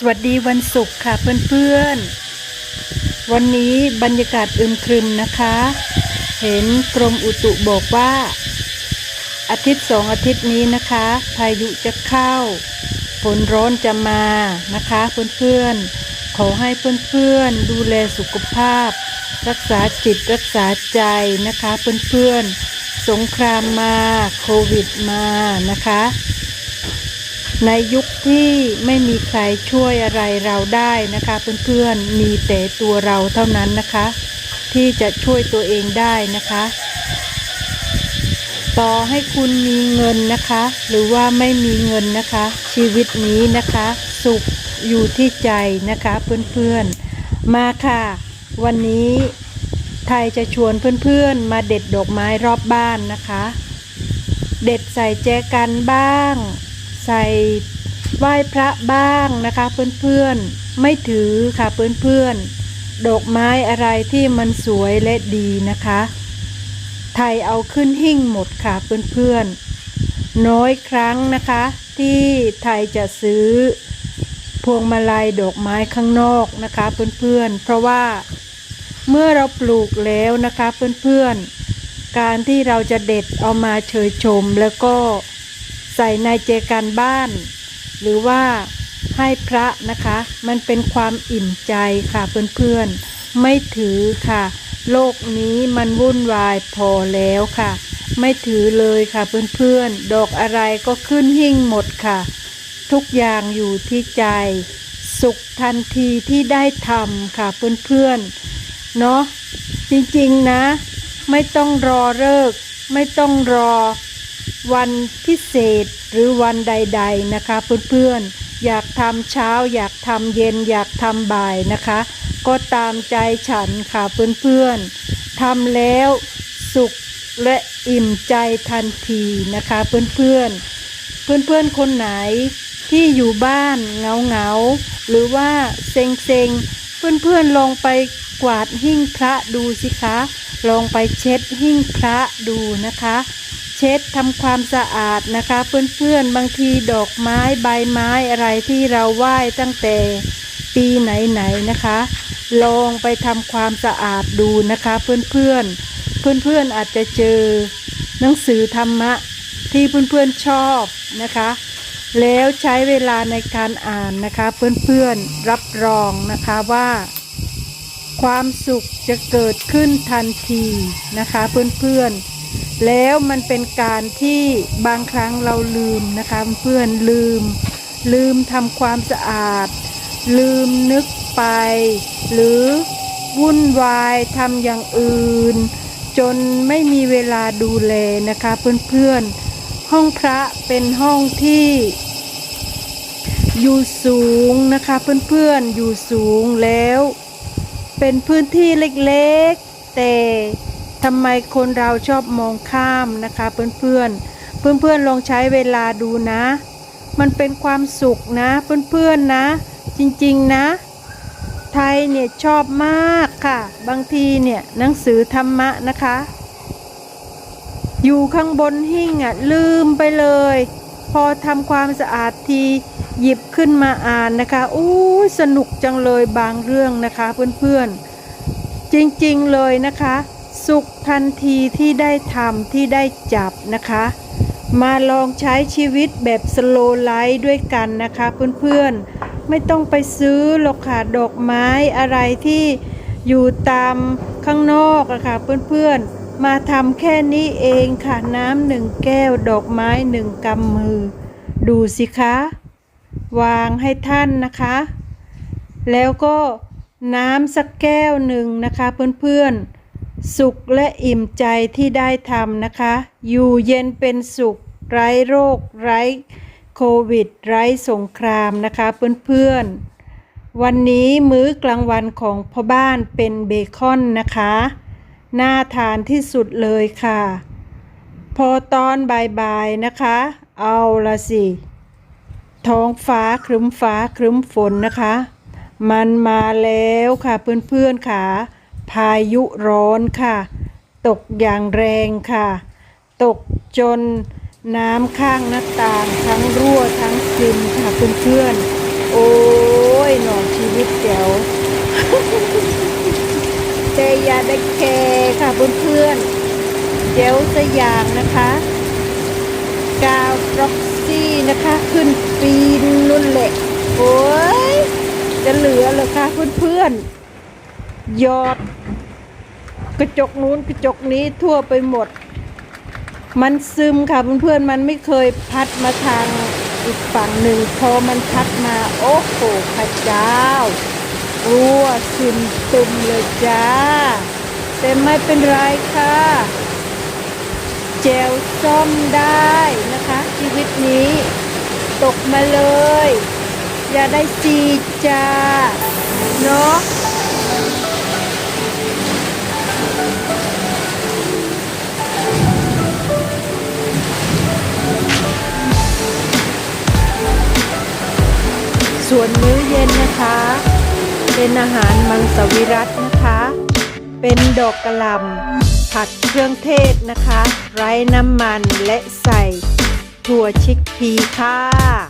สวัสดีวันศุกร์ค่ะเพื่อนๆ วันนี้บรรยากาศอึมครึมนะคะ เห็นกรมอุตุบอกว่า อาทิตย์สองอาทิตย์นี้นะคะ พายุจะเข้า ฝนร้อนจะมานะคะเพื่อนๆ ขอให้เพื่อนๆ ดูแลสุขภาพ รักษาจิตรักษาใจนะคะเพื่อนๆ สงครามมาโควิดมานะคะ ในยุคที่ไม่มีใครช่วยอะไรเราได้นะคะเพื่อนๆมีแต่ตัวเราเท่านั้นนะคะ ที่จะช่วยตัวเองได้นะคะ ต่อให้คุณมีเงินนะคะ หรือว่าไม่มีเงินนะคะ ชีวิตนี้นะคะ สุขอยู่ที่ใจนะคะเพื่อนๆมาค่ะ วันนี้ไทยจะชวนเพื่อนๆ มาเด็ดดอกไม้รอบบ้านนะคะ เด็ดใส่แจกันบ้าง ใส่ไหว้พระบ้างนะคะเพื่อนๆไม่ถือค่ะเพื่อนๆดอกไม้อะไรที่มันสวยและดีนะคะ ไทยเอาขึ้นหิ้งหมดค่ะเพื่อนๆน้อยครั้งนะคะ ที่ไทยจะซื้อพวงมาลัยดอกไม้ข้างนอกนะคะเพื่อนๆเพราะว่าเมื่อเราปลูกแล้วนะคะเพื่อนๆการที่เราจะเด็ดเอามาเชยชมแล้วก็ ใส่ในเจกันบ้าน หรือว่าให้พระนะคะ มันเป็นความอิ่มใจค่ะเพื่อนๆ ไม่ถือค่ะ โลกนี้มันวุ่นวายพอแล้วค่ะ ไม่ถือเลยค่ะเพื่อนๆ ดอกอะไรก็ขึ้นหิ่งหมดค่ะ ทุกอย่างอยู่ที่ใจ สุขทันทีที่ได้ทำค่ะเพื่อนๆ เนาะจริงๆนะ ไม่ต้องรอเลิก ไม่ต้องรอ วันพิเศษหรือวันใด ๆนะคะ เพื่อนๆอยากทำเช้า อยากทำเย็น อยากทำบ่ายนะคะ ก็ตามใจฉันค่ะเพื่อนๆทำแล้วสุขและอิ่มใจทันทีนะคะเพื่อนๆเพื่อนๆคนไหนที่อยู่บ้านเหงาๆหรือว่าเซ็งๆเพื่อนๆลองไปกวาดหิ้งพระดูสิคะ ลองไปเช็ดหิ้งพระดูนะคะ เช็ดทำความสะอาดนะคะ เพื่อนๆบางทีดอกไม้ใบไม้อะไรที่เราไหว้ตั้งแต่ปีไหนๆนะคะ ลองไปทำความสะอาดดูนะคะ เพื่อนๆเพื่อนๆอาจจะเจอหนังสือธรรมะที่เพื่อนๆชอบนะคะ แล้วใช้เวลาในการอ่านนะคะ เพื่อนๆรับรองนะคะว่า ความสุขจะเกิดขึ้นทันทีนะคะ เพื่อนๆ แล้วมันเป็นการที่บางครั้งเราลืมนะคะเพื่อนลืม ลืมทำความสะอาด ลืมนึกไป หรือวุ่นวายทำอย่างอื่น จนไม่มีเวลาดูแลนะคะเพื่อนๆ ห้องพระเป็นห้องที่อยู่สูงนะคะเพื่อนๆอยู่สูงแล้ว เป็นพื้นที่เล็กๆ แต่ ทำไมคนเราชอบมองข้ามนะคะเพื่อนๆ เพื่อนๆลองใช้เวลาดูนะ มันเป็นความสุขนะเพื่อนๆนะ จริงๆนะ ไทยเนี่ยชอบมากค่ะ บางทีเนี่ยหนังสือธรรมะนะคะ อยู่ข้างบนหิ้งอะลืมไปเลย พอทำความสะอาดทีหยิบขึ้นมาอ่านนะคะอู้สนุกจังเลยบางเรื่องนะคะเพื่อนๆ จริงๆเลยนะคะ สุขทันทีที่ได้ทำที่ได้จับนะคะ มาลองใช้ชีวิตแบบสโลไลฟ์ด้วยกันนะคะเพื่อนๆ ไม่ต้องไปซื้อหรอกค่ะดอกไม้อะไรที่อยู่ตามข้างนอกอะค่ะเพื่อนๆ มาทำแค่นี้เองค่ะน้ำหนึ่งแก้วดอกไม้หนึ่งกำมือ ดูสิคะ วางให้ท่านนะคะ แล้วก็น้ำสักแก้วหนึ่งนะคะเพื่อนๆ สุขและอิ่มใจที่ได้ทำนะคะ อยู่เย็นเป็นสุข ไร้โรค ไร้โควิด ไร้สงครามนะคะเพื่อนๆ วันนี้มื้อกลางวันของพ่อบ้านเป็นเบคอนนะคะ น่าทานที่สุดเลยค่ะ พอตอนบ่ายๆนะคะ เอาละสิ ท้องฟ้าครึ้มฟ้าครึ้มฝนนะคะ มันมาแล้วค่ะเพื่อนๆค่ะ พายุร้อนค่ะ ตกอย่างแรงค่ะ ตกจนน้ำข้างหน้าต่างทั้งรั่วทั้งซึมค่ะเพื่อนๆ โอ้ยหนอนชีวิตแจ๋วเตยาได้แคค่ะเพื่อนๆเจ๋วสยางนะคะกาวร็อกซี่นะคะ ขึ้นปีนนุ่นแหละโอ้ยจะเหลือเหรอคะเพื่อนๆ หยอด กระจกนู้นกระจกนี้ทั่วไปหมด มันซึมค่ะเพื่อนๆมันไม่เคยพัดมาทางอีกฝั่งหนึ่งพอมันพัดมา โอ้โหพระเจ้ารั่วซึมตึมเลยจ้า แต่ไม่เป็นไรค่ะเจลซ่อมได้นะคะ ชีวิตนี้ ตกมาเลย อย่าได้ซีจ้า เนาะ ส่วนมื้อเย็นนะคะ เป็นอาหารมังสวิรัตนะคะ เป็นดอกกระหล่ำผัดเครื่องเทศนะคะ ไร้น้ำมันและใส่ถั่วชิกพีค่ะ